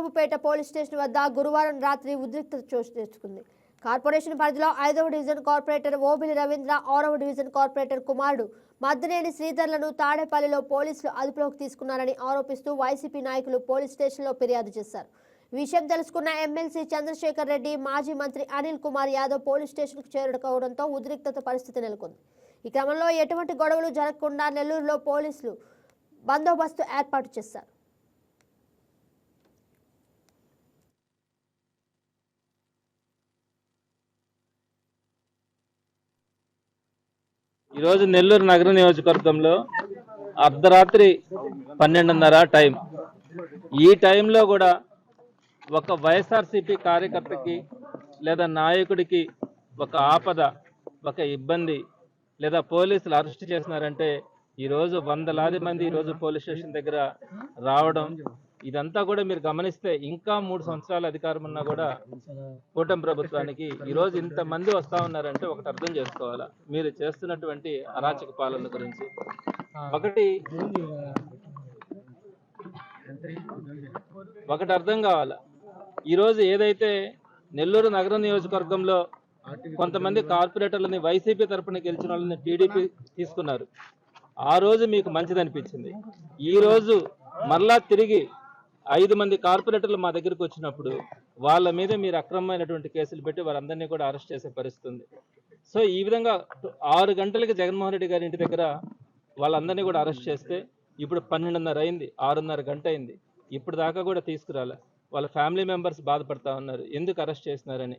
రాంబాబుపేట police station వద్ద గురువారం రాత్రి ఉద్రిక్తత చోటు చేసుకుంది. కార్పొరేషన్ పరిధిలో ఐదవ డివిజన్ కార్పొరేటర్ ఓబిలి రవీంద్ర ఆరవ డివిజన్ కార్పొరేటర్ కుమారుడు మద్దినేని శ్రీధర్లను తాడేపల్లిలో పోలీసులు అదుపులోకి తీసుకున్నారని ఆరోపిస్తూ వైసీపీ నాయకులు పోలీస్ స్టేషన్లో ఫిర్యాదు చేశారు. విషయం తెలుసుకున్న ఎమ్మెల్సీ చంద్రశేఖర్ రెడ్డి మాజీ మంత్రి అనిల్ కుమార్ యాదవ్ పోలీస్ స్టేషన్కు చేరుకోవడంతో ఉద్రిక్తత పరిస్థితి నెలకొంది. ఈ క్రమంలో ఎటువంటి గొడవలు జరగకుండా నెల్లూరులో పోలీసులు బందోబస్తు ఏర్పాటు చేశారు. ఈరోజు నెల్లూరు నగర నియోజకవర్గంలో అర్ధరాత్రి పన్నెండున్నర టైం. ఈ టైంలో కూడా ఒక వైఎస్ఆర్సీపీ కార్యకర్తకి లేదా నాయకుడికి ఒక ఆపద ఒక ఇబ్బంది లేదా పోలీసులు అరెస్ట్ చేసినారంటే ఈరోజు వందలాది మంది ఈరోజు పోలీస్ స్టేషన్ దగ్గర రావడం ఇదంతా కూడా మీరు గమనిస్తే ఇంకా మూడు సంవత్సరాల అధికారం ఉన్నా కూడా కూటమి ప్రభుత్వానికి ఈరోజు ఇంతమంది వస్తా ఉన్నారంటే ఒకటి అర్థం చేసుకోవాలా? మీరు చేస్తున్నటువంటి అరాచక పాలన గురించి. ఒకటి ఒకటి అర్థం కావాలా? ఈరోజు ఏదైతే నెల్లూరు నగర నియోజకవర్గంలో కొంతమంది కార్పొరేటర్లని వైసీపీ తరఫున గెలిచిన వాళ్ళని టీడీపీ తీసుకున్నారు. ఆ రోజు మీకు మంచిది అనిపించింది ఈ రోజు మరలా తిరిగి ఐదు మంది కార్పొరేటర్లు మా దగ్గరికి వచ్చినప్పుడు వాళ్ళ మీద మీరు అక్రమమైనటువంటి కేసులు పెట్టి వారందరినీ కూడా అరెస్ట్ చేసే పరిస్థితి ఉంది సో ఈ విధంగా ఆరు గంటలకి జగన్మోహన్ రెడ్డి గారి ఇంటి దగ్గర వాళ్ళందరినీ కూడా అరెస్ట్ చేస్తే ఇప్పుడు పన్నెండున్నర అయింది ఆరున్నర గంట అయింది. ఇప్పుడు దాకా కూడా తీసుకురాలే. వాళ్ళ ఫ్యామిలీ మెంబర్స్ బాధపడతా ఉన్నారు. ఎందుకు అరెస్ట్ చేసినారని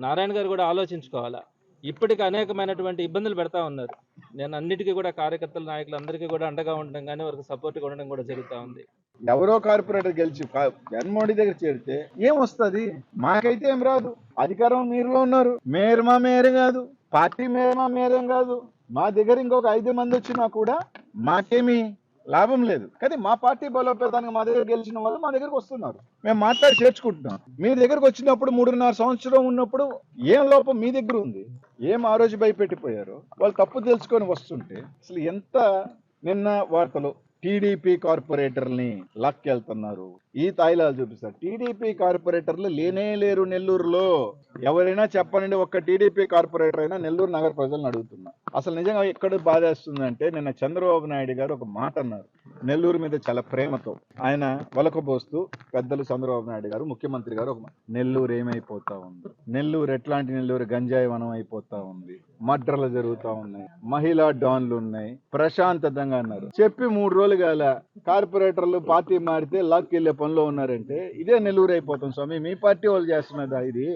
నారాయణ గారు కూడా ఆలోచించుకోవాలా. ఇప్పటికి అనేకమైనటువంటి ఇబ్బందులు పెడతా ఉన్నారు. నేను అన్నిటికీ కూడా కార్యకర్తల నాయకులు అందరికీ కూడా అండగా ఉండడం కానీ వారికి సపోర్ట్గా ఉండడం కూడా జరుగుతూ ఉంది. ఎవరో కార్పొరేటర్ గెలిచి కా- జగన్మోహన్ దగ్గర చేరితే ఏం వస్తుంది మాకైతే ఏం రాదు. అధికారం మీరులో ఉన్నారు. మేయర్ మా మేయర్ కాదు. పార్టీ మేయర్ మా మేరేం కాదు. మా దగ్గర ఇంకొక ఐదు మంది వచ్చినా కూడా మాకేమీ లాభం లేదు. కానీ మా పార్టీ బలోపేతానికి మా దగ్గర గెలిచిన వాళ్ళు మా దగ్గరకు వస్తున్నారు. మేము మాట్లాడి చేర్చుకుంటున్నాం. మీ దగ్గరకు వచ్చినప్పుడు మూడున్నర సంవత్సరం ఉన్నప్పుడు ఏం లోపం మీ దగ్గర ఉంది? ఏం ఆ రోజు భయపెట్టిపోయారు? వాళ్ళు తప్పు తెలుసుకొని వస్తుంటే అసలు ఎంత నిన్న వార్తలు టీడీపీ కార్పొరేటర్ని లాక్కెళ్తున్నారు. ఈ తాయిలాలు చూపిస్తారు. టీడీపీ కార్పొరేటర్లు లేనే లేరు నెల్లూరులో. ఎవరైనా చెప్పనండి ఒక్క టీడీపీ కార్పొరేటర్ అయినా నెల్లూరు నగర ప్రజలను అడుగుతున్నా. అసలు నిజంగా ఎక్కడ బాధేస్తుందంటే నిన్న చంద్రబాబు నాయుడు గారు ఒక మాట అన్నారు. నెల్లూరు మీద చాలా ప్రేమతో. ఆయన వలకబోస్తూ పెద్దలు చంద్రబాబు నాయుడు గారు ముఖ్యమంత్రి గారు ఒక నెల్లూరు ఏమైపోతా ఉంది? నెల్లూరు ఎట్లాంటి నెల్లూరు గంజాయి వనం అయిపోతా ఉంది? మడ్రలు జరుగుతా ఉన్నాయి. మహిళా డాన్లు ఉన్నాయి. ప్రశాంతతంగా అన్నారు. చెప్పి మూడు రోజులు కాల కార్పొరేటర్లు పార్టీ మారితే లాక్ వెళ్ళే పనిలో ఉన్నారంటే ఇదే నెల్లూరు అయిపోతాం స్వామి. మీ పార్టీ వాళ్ళు చేస్తున్నదా ఇది?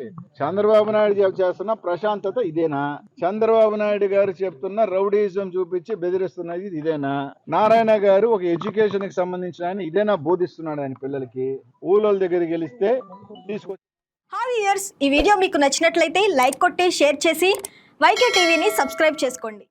చంద్రబాబు నాయుడు చేస్తున్న ప్రశాంతత ఇదేనా? చంద్రబాబు నాయుడు గారు చెప్తున్న రౌడీజం చూపించి బెదిరిస్తున్నది ఇదేనా? నారాయణ గారు ఒక ఎడ్యుకేషన్కి సంబంధించిన ఆయన ఇదేనా బోధిస్తున్నాడు ఆయన పిల్లలకి? ఊళ్ళోళ్ళ దగ్గరికి గెలిస్తే తీసుకొచ్చి హాయ్ ఇయర్స్ ఈ వీడియో మీకు నచ్చినట్లయితే లైక్ కొట్టి షేర్ చేసి వైకే టీవీని సబ్స్క్రైబ్ చేసుకోండి.